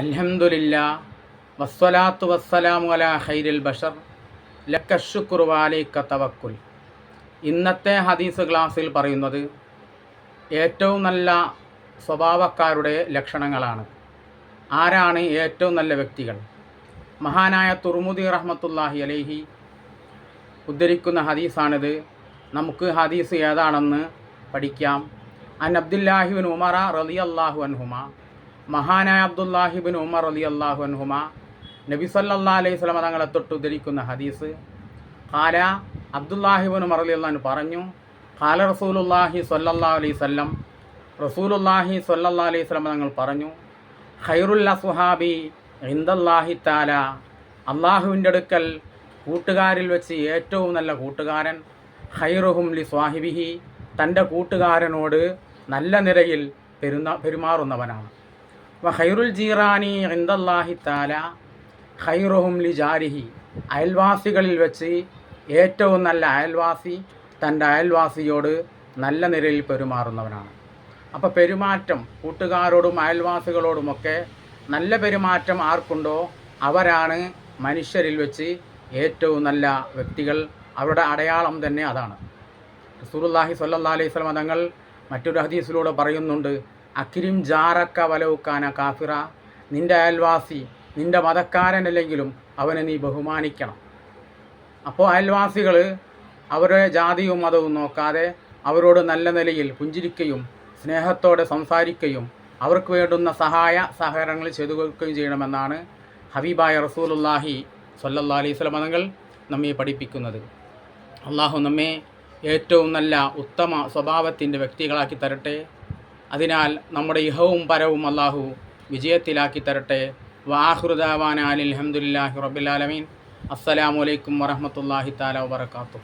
അൽഹംദുലില്ല വസ്സലാത്തു വസ്സലാമു അല ഖൈരിൽ ബഷർ ലക്കഷുക്കുർ വാലിക്ക തവക്കുൽ. ഇന്നത്തെ ഹദീസ് ക്ലാസ്സിൽ പറയുന്നത് ഏറ്റവും നല്ല സ്വഭാവക്കാരുടെ ലക്ഷണങ്ങളാണ്. ആരാണ് ഏറ്റവും നല്ല വ്യക്തികൾ? മഹാനായ തുർമുദി റഹ്മത്തുല്ലാഹി അലൈഹി ഉദ്ധരിക്കുന്ന ഹദീസാണിത്. നമുക്ക് ഹദീസ് ഏതാണെന്ന് പഠിക്കാം. അൻ അബ്ദുല്ലാഹിബിൻ ഉമറ റലി അള്ളാഹു അൻഹുമ. മഹാനായ അബ്ദുല്ലാഹിബിൻ ഉമർ അലി അള്ളാഹു അൻഹുമ നബി സല്ലാ അലൈഹി സ്വലമ തങ്ങളെ തൊട്ട് ഉദ്ധരിക്കുന്ന ഹദീസ്. ഖാല അബ്ദുല്ലാഹിബിൻ ഉമർ അലി അള്ളഹാൻ പറഞ്ഞു ഖാല റസൂലുല്ലാഹി സല്ലാ അലൈഹി സ്വല്ലം റസൂലുല്ലാഹി സല്ലാ അലൈഹി സ്വലമ തങ്ങൾ പറഞ്ഞു ഖൈറുൽ സുഹാബി ഇന്ദല്ലാഹി താല അള്ളാഹുവിന്റെ അടുക്കൽ കൂട്ടുകാരിൽ വെച്ച് ഏറ്റവും നല്ല കൂട്ടുകാരൻ ഹൈറുഹും ലി സ്വാഹിബിഹി തന്റെ കൂട്ടുകാരനോട് നല്ല നിലയിൽ പെരുന്ന പെരുമാറുന്നവനാണ്. വ ഖൈറുൽ ജീറാനി ഇന്ദല്ലാഹി താല ഹൈറുഹും ലി ജാരിഹി. അയൽവാസികളിൽ വെച്ച് ഏറ്റവും നല്ല അയൽവാസി തന്റെ അയൽവാസിയോട് നല്ല നിലയിൽ പെരുമാറുന്നവനാണ്. അപ്പോൾ പെരുമാറ്റം കൂട്ടുകാരോടും അയൽവാസികളോടുമൊക്കെ നല്ല പെരുമാറ്റം ആർക്കുണ്ടോ? അവരാണ് മനുഷ്യരിൽ വെച്ച് ഏറ്റവും നല്ല വ്യക്തികൾ. അവരുടെ അടയാളം തന്നെ അതാണ്. റസൂലുള്ളാഹി സല്ലാ അലൈഹി വസല്ലം തങ്ങൾ മറ്റൊരു ഹദീസിലൂടെ പറയുന്നുണ്ട്. അക്കിരിം ജാറക്ക വലവുക്കാന കാഫിറ. നിന്റെ അയൽവാസി നിന്റെ മതക്കാരനല്ലെങ്കിലും അവനെ നീ ബഹുമാനിക്കണം. അപ്പോൾ അയൽവാസികൾ അവരുടെ ജാതിയും മതവും നോക്കാതെ അവരോട് നല്ല നിലയിൽ പുഞ്ചിരിക്കുകയും സ്നേഹത്തോടെ സംസാരിക്കുകയും അവർക്ക് വേണ്ടുന്ന സഹായ സഹകരണങ്ങൾ ചെയ്തു കൊടുക്കുകയും ചെയ്യണമെന്നാണ് ഹബീബായ റസൂലുല്ലാഹി സല്ലല്ലാ അലൈഹി സ്വലം നമ്മെ പഠിപ്പിക്കുന്നത്. അള്ളാഹു നമ്മെ ഏറ്റവും നല്ല ഉത്തമ സ്വഭാവത്തിന്റെ വ്യക്തികളാക്കി തരട്ടെ. അതിനാൽ നമ്മുടെ ഇഹവും പരവും അള്ളാഹു വിജയത്തിലാക്കി തരട്ടെ. വാഹൃദാവാൻ അലി അലഹമുല്ലാഹി റബിലാലമീൻ അസ്സലാമലൈക്കും വറഹമത്തല്ലാഹി താല വാത്തു